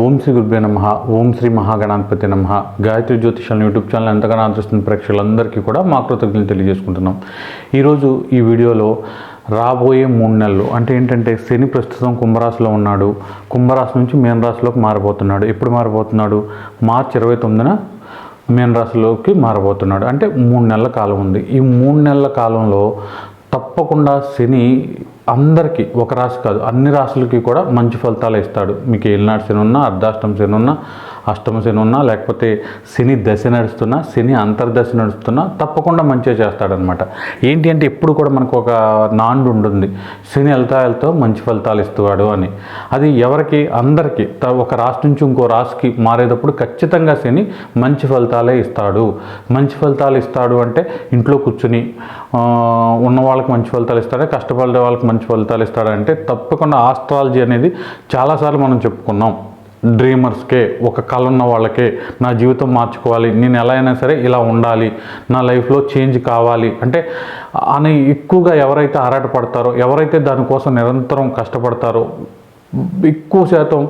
ఓం శ్రీ గురుభ్యో నమ. ఓం శ్రీ మహాగణాధిపతి నమ. గాయత్రి జ్యోతిషాలను యూట్యూబ్ ఛానల్ ఎంతగానో ఆదరిస్తున్న ప్రేక్షకులందరికీ కూడా మా కృతజ్ఞతలు తెలియజేసుకుంటున్నాం. ఈరోజు ఈ వీడియోలో రాబోయే మూడు నెలలు అంటే ఏంటంటే శని ప్రస్తుతం కుంభరాశిలో ఉన్నాడు. కుంభరాశి నుంచి మీనరాశిలోకి మారిపోతున్నాడు ఎప్పుడు మారిపోతున్నాడు మార్చి ఇరవై తొమ్మిదిన మీనరాశిలోకి మారబోతున్నాడు. అంటే మూడు నెలల కాలం ఉంది. ఈ మూడు నెలల కాలంలో తప్పకుండా శని అందరికీ ఒక రాశి కాదు అన్ని రాశులకి కూడా మంచి ఫలితాలు ఇస్తాడు. మీకు ఏలినాడు శని ఉన్నా అర్ధాష్టం శని ఉన్నా అష్టమ శని ఉన్నా లేకపోతే శని దశ నడుస్తున్నా శని అంతర్దశ నడుస్తున్నా తప్పకుండా మంచిగా చేస్తాడనమాట. ఏంటి అంటే ఎప్పుడు కూడా మనకు ఒక నాండు ఉంటుంది. శని వెళ్తా వెళ్తా మంచి ఫలితాలు ఇస్తాడు అని. అది ఎవరికి? అందరికీ. త- ఒక రాష్ట్రం నుంచి ఇంకో రాశికి మారేటప్పుడు ఖచ్చితంగా శని మంచి ఫలితాలే ఇస్తాడు. మంచి ఫలితాలు ఇస్తాడు అంటే ఇంట్లో కూర్చుని ఉన్న వాళ్ళకి మంచి ఫలితాలు ఇస్తాడు కష్టపడే వాళ్ళకి మంచి ఫలితాలు ఇస్తాడంటే తప్పకుండా ఆస్ట్రాలజీ అనేది చాలాసార్లు మనం చెప్పుకున్నాం. డ్రీమర్స్కే ఒక కళ ఉన్న వాళ్ళకే నా జీవితం మార్చుకోవాలి నేను ఎలా అయినా సరే ఇలా ఉండాలి నా లైఫ్లో చేంజ్ కావాలి అంటే అని ఎక్కువగా ఎవరైతే ఆరాటపడతారో ఎవరైతే దానికోసం నిరంతరం కష్టపడతారో ఎక్కువ శాతం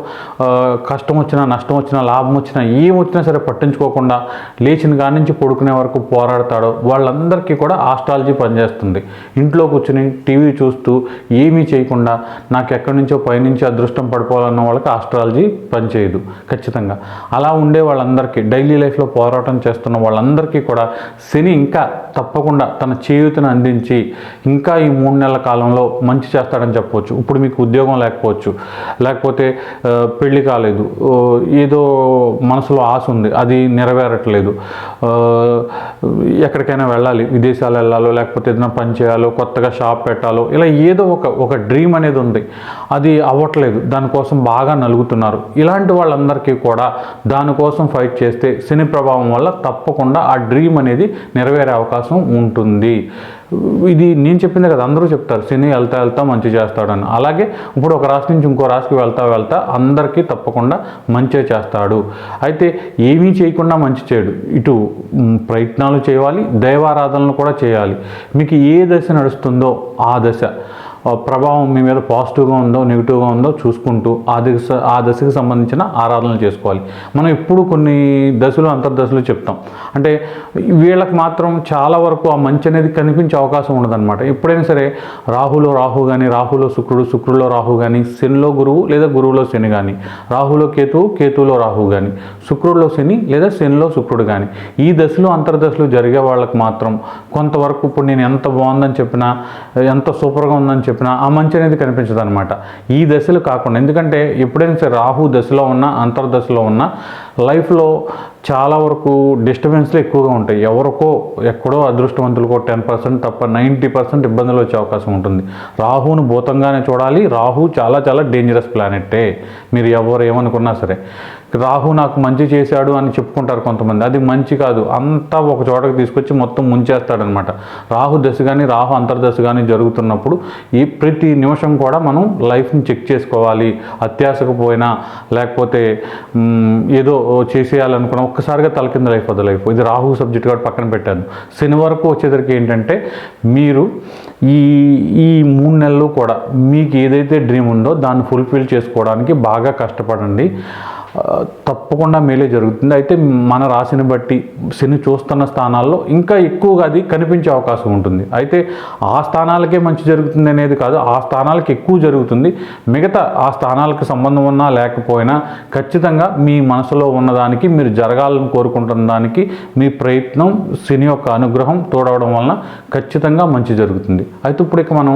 కష్టం వచ్చినా నష్టం వచ్చినా లాభం వచ్చినా ఏం వచ్చినా సరే పట్టించుకోకుండా లేచిన కాడి నుంచి పడుకునే వరకు పోరాడతాడో వాళ్ళందరికీ కూడా ఆస్ట్రాలజీ పనిచేస్తుంది. ఇంట్లో కూర్చుని టీవీ చూస్తూ ఏమీ చేయకుండా నాకు ఎక్కడి నుంచో పైనుంచి అదృష్టం పడిపోవాలన్న వాళ్ళకి ఆస్ట్రాలజీ పనిచేయదు ఖచ్చితంగా. అలా ఉండే వాళ్ళందరికీ డైలీ లైఫ్లో పోరాటం చేస్తున్న వాళ్ళందరికీ కూడా శని ఇంకా తప్పకుండా తన చేయూతను అందించి ఇంకా ఈ మూడు నెలల కాలంలో మంచి చేస్తాడని చెప్పవచ్చు ఇప్పుడు మీకు ఉద్యోగం లేకపోవచ్చు లేకపోతే పెళ్ళి పెళ్ళి కాలేదు. ఏదో మనసులో ఆశ ఉంది. అది నెరవేరట్లేదు. ఎక్కడికైనా వెళ్ళాలి. విదేశాలు వెళ్ళాలో లేకపోతే ఏదైనా పని చేయాలో కొత్తగా షాప్ పెట్టాలో ఇలా ఏదో ఒక ఒక డ్రీమ్ అనేది ఉంది. అది అవ్వట్లేదు. దానికోసం బాగా నలుగుతున్నారు. ఇలాంటి వాళ్ళందరికీ కూడా దానికోసం ఫైట్ చేస్తే శని ప్రభావం వల్ల తప్పకుండా ఆ డ్రీమ్ అనేది నెరవేరే అవకాశం ఉంటుంది. ఇది నేను చెప్పింది కదా అందరూ చెప్తారు శని వెళ్తా వెళ్తా మంచి చేస్తాడని. అలాగే ఇప్పుడు ఒక రాశి నుంచి ఇంకో రాశికి వెళ్తా వెళ్తా అందరికీ తప్పకుండా మంచి చేస్తాడు. అయితే ఏమీ చేయకుండా మంచి చేయడు. ఇటు ప్రయత్నాలు చేయాలి దైవారాధనలు కూడా చేయాలి. మీకు ఏ దశ నడుస్తుందో ఆ దశ. ప్రభావం మీ మీద పాజిటివ్గా ఉందో నెగిటివ్గా ఉందో చూసుకుంటూ ఆ దశ ఆ దశకు సంబంధించిన ఆరాధనలు చేసుకోవాలి. మనం ఇప్పుడు కొన్ని దశలు అంతర్దశలు చెప్తాం. అంటే వీళ్ళకి మాత్రం చాలా వరకు ఆ మంచి అనేది కనిపించే అవకాశం ఉండదన్నమాట. ఎప్పుడైనా సరే రాహులో రాహు కానీ రాహులో శుక్రుడు శుక్రుడిలో రాహు కానీ శనిలో గురువు లేదా గురువులో శని కానీ రాహులో కేతువు కేతువులో రాహు కానీ శుక్రుడిలో శని లేదా శనిలో శుక్రుడు కానీ ఈ దశలు అంతర్దశలు జరిగే వాళ్ళకి మాత్రం కొంతవరకు ఇప్పుడు నేను ఎంత బాగుందని చెప్పినా ఎంత సూపర్గా ఉందని చెప్పినా ఆ మంచి అనేది కనిపించదు అనమాట ఈ దశలు కాకుండా ఎందుకంటే ఎప్పుడైనా సరే రాహు దశలో ఉన్న అంతర్దశలో ఉన్న లైఫ్లో చాలా వరకు డిస్టర్బెన్స్లు ఎక్కువగా ఉంటాయి. ఎవరికో ఎక్కడో అదృష్టవంతులకో టెన్ పర్సెంట్ తప్ప నైంటీ పర్సెంట్ ఇబ్బందులు వచ్చే అవకాశం ఉంటుంది. రాహును భూతంగానే చూడాలి. రాహు చాలా చాలా డేంజరస్ ప్లానెట్టే మీరు ఎవరు ఏమనుకున్నా సరే. రాహు నాకు మంచి చేశాడు అని చెప్పుకుంటారు కొంతమంది. అది మంచి కాదు. అంతా ఒక చోటకి తీసుకొచ్చి మొత్తం ముంచేస్తాడనమాట. రాహు దశ కానీ రాహు అంతర్దశ కానీ జరుగుతున్నప్పుడు ఈ ప్రతి నిమిషం కూడా మనం లైఫ్ని చెక్ చేసుకోవాలి. అత్యాశకు పోయినా లేకపోతే ఏదో చేసేయాలనుకున్నా ఒక్కసారిగా తలకింద లైఫ్ అది లైఫ్ ఇది రాహు సబ్జెక్ట్ కాబట్టి పక్కన పెట్టాను. శని వరకు వచ్చేసరికి ఏంటంటే మీరు ఈ ఈ మూడు నెలలు కూడా మీకు ఏదైతే డ్రీమ్ ఉందో దాన్ని ఫుల్ఫిల్ చేసుకోవడానికి బాగా కష్టపడండి. తప్పకుండా మేలే జరుగుతుంది. అయితే మన రాశిని బట్టి శని చూస్తున్న స్థానాల్లో ఇంకా ఎక్కువగా అది కనిపించే అవకాశం ఉంటుంది. అయితే ఆ స్థానాలకే మంచి జరుగుతుంది అనేది కాదు ఆ స్థానాలకు ఎక్కువ జరుగుతుంది. మిగతా ఆ స్థానాలకు సంబంధం ఉన్నా లేకపోయినా ఖచ్చితంగా మీ మనసులో ఉన్నదానికి మీరు జరగాలని కోరుకుంటున్న దానికి మీ ప్రయత్నం శని యొక్క అనుగ్రహం తోడవడం వలన ఖచ్చితంగా మంచి జరుగుతుంది. అయితే ఇప్పుడు ఇక మనం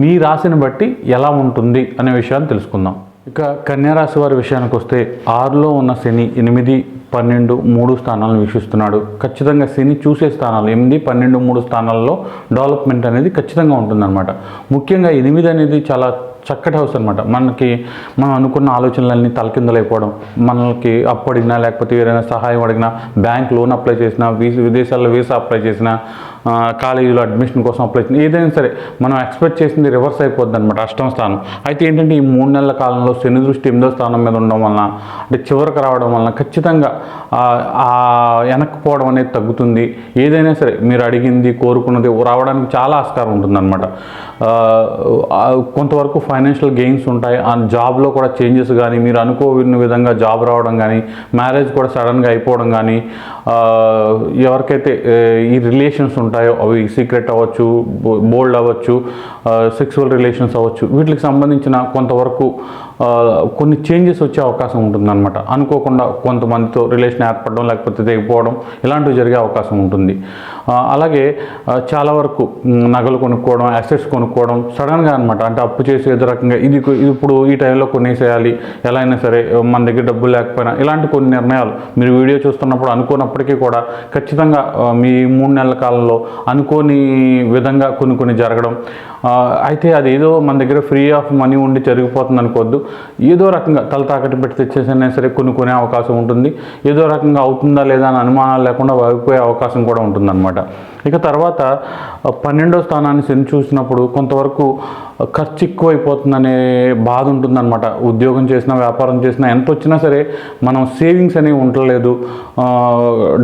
మీ రాశిని బట్టి ఎలా ఉంటుంది అనే విషయాన్ని తెలుసుకుందాం. ఇక కన్యారాశి వారి విషయానికి వస్తే ఆరులో ఉన్న శని ఎనిమిది పన్నెండు మూడు స్థానాలను వీక్షిస్తున్నాడు. ఖచ్చితంగా శని చూసే స్థానాలు ఎనిమిది పన్నెండు మూడు స్థానాల్లో డెవలప్మెంట్ అనేది ఖచ్చితంగా ఉంటుందన్నమాట. ముఖ్యంగా ఎనిమిది అనేది చాలా చక్కటి హౌస్ అనమాట మనకి మనం అనుకున్న ఆలోచనలన్నీ తలకిందలైపోవడం మనకి అప్పు అడిగినా లేకపోతే ఏదైనా సహాయం అడిగినా బ్యాంక్ లోన్ అప్లై చేసినా వీసా విదేశాల్లో వీసా అప్లై చేసినా కాలేజీలో అడ్మిషన్ కోసం అప్లై ఏదైనా సరే మనం ఎక్స్పెక్ట్ చేసింది రివర్స్ అయిపోద్ది అనమాట అష్టమ స్థానం. అయితే ఏంటంటే ఈ మూడు నెలల కాలంలో శని దృష్టి ఎనిమిదో స్థానం మీద ఉండడం వలన అంటే చివరికి రావడం వలన ఖచ్చితంగా వెనక్కిపోవడం అనేది తగ్గుతుంది. ఏదైనా సరే మీరు అడిగింది కోరుకున్నది రావడానికి చాలా ఆస్కారం ఉంటుందన్నమాట. కొంతవరకు ఫైనాన్షియల్ గెయిన్స్ ఉంటాయి. ఆ జాబ్లో కూడా చేంజెస్ కానీ మీరు అనుకోని విధంగా జాబ్ రావడం కానీ మ్యారేజ్ కూడా సడన్గా అయిపోవడం కానీ ఎవరికైతే ఈ రిలేషన్స్ ఉంటాయి అవి సీక్రెట్ అవ్వచ్చు బోల్డ్ అవ్వచ్చు సెక్సువల్ రిలేషన్స్ అవ్వచ్చు. వీటికి సంబంధించిన కొంతవరకు కొన్ని చేంజెస్ వచ్చే అవకాశం ఉంటుందన్నమాట. అనుకోకుండా కొంతమందితో రిలేషన్ ఏర్పడడం లేకపోతే తెగిపోవడం ఇలాంటివి జరిగే అవకాశం ఉంటుంది. అలాగే చాలా వరకు నగలు కొనుక్కోవడం అసెట్స్ కొనుక్కోవడం సడన్గా అనమాట అంటే అప్పు చేసి ఏదో రకంగా ఇది ఇప్పుడు ఈ టైంలో కొనేసేయాలి ఎలా అయినా సరే మన దగ్గర డబ్బులు లేకపోయినా ఇలాంటి కొన్ని నిర్ణయాలు మీరు వీడియో చూస్తున్నప్పుడు అనుకున్నప్పటికీ కూడా ఖచ్చితంగా మీ మూడు నెలల కాలంలో అనుకోని విధంగా కొన్ని కొన్ని జరగడం అయితే అది ఏదో మన దగ్గర ఫ్రీ ఆఫ్ మనీ ఉండి జరిగిపోతుంది అనుకోవద్దు. ఏదో రకంగా తల తాకట్టు పెట్టి తెచ్చేసైనా సరే కొన్ని కొనే అవకాశం ఉంటుంది. ఏదో రకంగా అవుతుందా లేదా అని అనుమానాలు లేకుండా వాగిపోయే అవకాశం కూడా ఉంటుందన్నమాట. ఇక తర్వాత పన్నెండో స్థానాన్ని శని చూసినప్పుడు కొంతవరకు ఖర్చు ఎక్కువైపోతుందనే బాధ ఉంటుందన్నమాట. ఉద్యోగం చేసినా వ్యాపారం చేసినా ఎంత వచ్చినా సరే మనం సేవింగ్స్ అనేవి ఉండలేదు.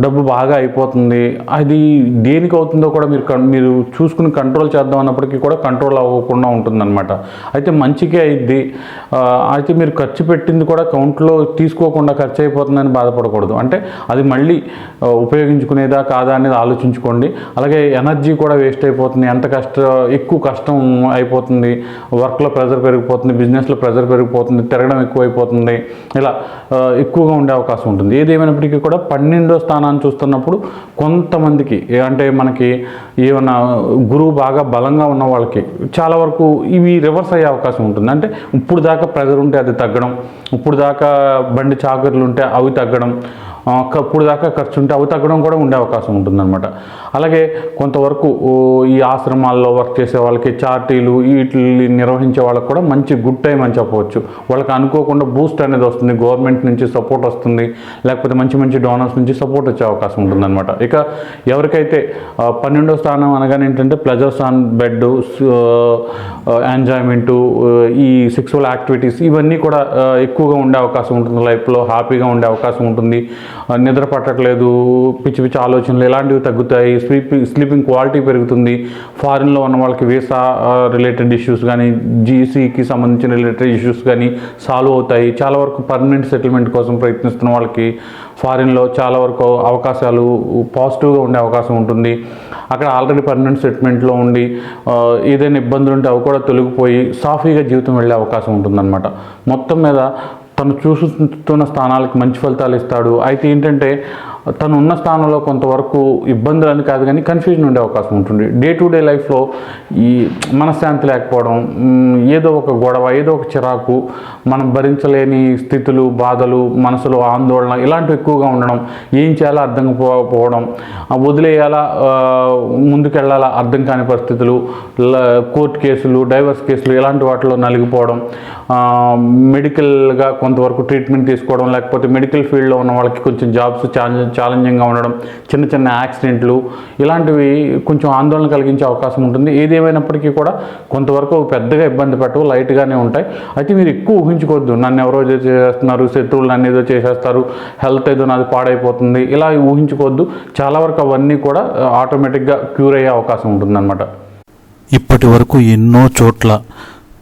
డబ్బు బాగా అయిపోతుంది. అది దేనికి అవుతుందో కూడా మీరు మీరు చూసుకుని కంట్రోల్ చేద్దాం అన్నప్పటికీ కూడా కంట్రోల్ అవ్వకుండా ఉంటుందన్నమాట. అయితే మంచికే అయింది అయితే మీరు ఖర్చు పెట్టింది కూడా కౌంట్లో తీసుకోకుండా ఖర్చు అయిపోతుందని బాధపడకూడదు. అంటే అది మళ్ళీ ఉపయోగించుకునేదా కాదా అనేది ఆలోచించుకోండి. అలాగే ఎనర్జీ కూడా వేస్ట్ అయిపోతుంది. ఎంత కష్టం ఎక్కువ కష్టం అయిపోతుంది. వర్క్లో ప్రెజర్ పెరిగిపోతుంది బిజినెస్లో ప్రెజర్ పెరిగిపోతుంది తిరగడం ఎక్కువైపోతుంది ఇలా ఎక్కువగా ఉండే అవకాశం ఉంటుంది. ఏదేమైనప్పటికీ కూడా పన్నెండో స్థానాన్ని చూస్తున్నప్పుడు కొంతమందికి అంటే మనకి ఏమైనా గురువు బాగా బలంగా ఉన్న వాళ్ళకి చాలా వరకు ఇవి రివర్స్ అయ్యే అవకాశం ఉంటుంది. అంటే ఇప్పుడు దాకా ప్రెజర్ ఉంటే అది తగ్గడం ఇప్పుడు దాకా బండి చాకర్లు ఉంటే అవి తగ్గడం అప్పుడు దాకా ఖర్చు ఉంటే అవి తగ్గడం కూడా ఉండే అవకాశం ఉంటుందన్నమాట. అలాగే కొంతవరకు ఈ ఆశ్రమాల్లో వర్క్ చేసే వాళ్ళకి చార్టీలు వీటిని నిర్వహించే వాళ్ళకి కూడా మంచి గుడ్ టైం అని చెప్పవచ్చు. వాళ్ళకి అనుకోకుండా బూస్ట్ అనేది వస్తుంది గవర్నమెంట్ నుంచి సపోర్ట్ వస్తుంది లేకపోతే మంచి మంచి డోనర్స్ నుంచి సపోర్ట్ వచ్చే అవకాశం ఉంటుందన్నమాట. ఇక ఎవరికైతే పన్నెండో స్థానం అనగానే ఏంటంటే ప్లెజర్స్ ఆన్ బెడ్ ఎంజాయ్మెంటు ఈ సెక్సువల్ యాక్టివిటీస్ ఇవన్నీ కూడా ఎక్కువగా ఉండే అవకాశం ఉంటుంది. లైఫ్లో హ్యాపీగా ఉండే అవకాశం ఉంటుంది. నిద్ర పట్టట్లేదు పిచ్చి పిచ్చి ఆలోచనలు ఇలాంటివి తగ్గుతాయి స్లీపింగ్ స్లీపింగ్ క్వాలిటీ పెరుగుతుంది ఫారిన్లో ఉన్న వాళ్ళకి వీసా రిలేటెడ్ ఇష్యూస్ కానీ జీసీకి సంబంధించిన రిలేటెడ్ ఇష్యూస్ కానీ సాల్వ్ అవుతాయి. చాలా వరకు పర్మనెంట్ సెటిల్మెంట్ కోసం ప్రయత్నిస్తున్న వాళ్ళకి ఫారిన్లో చాలా వరకు అవకాశాలు పాజిటివ్గా ఉండే అవకాశం ఉంటుంది. అక్కడ ఆల్రెడీ పర్మనెంట్ సెటిల్మెంట్లో ఉండి ఏదైనా ఇబ్బందులు ఉంటే అవి కూడా తొలగిపోయి సాఫీగా జీవితం వెళ్ళే అవకాశం ఉంటుందన్నమాట. మొత్తం మీద తను చూస్తున్న స్థానాలకు మంచి ఫలితాలు ఇస్తాడు. అయితే ఏంటంటే తను ఉన్న స్థానంలో కొంతవరకు ఇబ్బందులు అని కాదు కానీ కన్ఫ్యూజన్ ఉండే అవకాశం ఉంటుంది. డే టు డే లైఫ్లో ఈ మనశ్శాంతి లేకపోవడం ఏదో ఒక గొడవ ఏదో ఒక చిరాకు మనం భరించలేని స్థితులు బాధలు మనసులో ఆందోళన ఇలాంటివి ఎక్కువగా ఉండడం ఏం చేయాలో అర్థం పోవడం వదిలేయాలా ముందుకెళ్ళాలా అర్థం కాని పరిస్థితులు కోర్టు కేసులు డైవర్స్ కేసులు ఇలాంటి వాటిలో నలిగిపోవడం మెడికల్గా కొంతవరకు ట్రీట్మెంట్ తీసుకోవడం లేకపోతే మెడికల్ ఫీల్డ్లో ఉన్న వాళ్ళకి కొంచెం జాబ్స్ ఛాన్సెస్ ఛాలెంజింగ్గా ఉండడం చిన్న చిన్న యాక్సిడెంట్లు ఇలాంటివి కొంచెం ఆందోళన కలిగించే అవకాశం ఉంటుంది. ఏది కూడా కొంతవరకు పెద్దగా ఇబ్బంది పెట్టవు లైట్గానే ఉంటాయి. అయితే మీరు ఎక్కువ ఊహించుకోవద్దు. నన్ను ఎవరో ఏదో చేసేస్తున్నారు శత్రువులు నన్ను ఏదో చేసేస్తారు హెల్త్ ఏదో నాది పాడైపోతుంది. ఇలా ఊహించుకోవద్దు. చాలా వరకు అవన్నీ కూడా ఆటోమేటిక్గా క్యూర్ అయ్యే అవకాశం ఉంటుందన్నమాట. ఇప్పటి వరకు ఎన్నో చోట్ల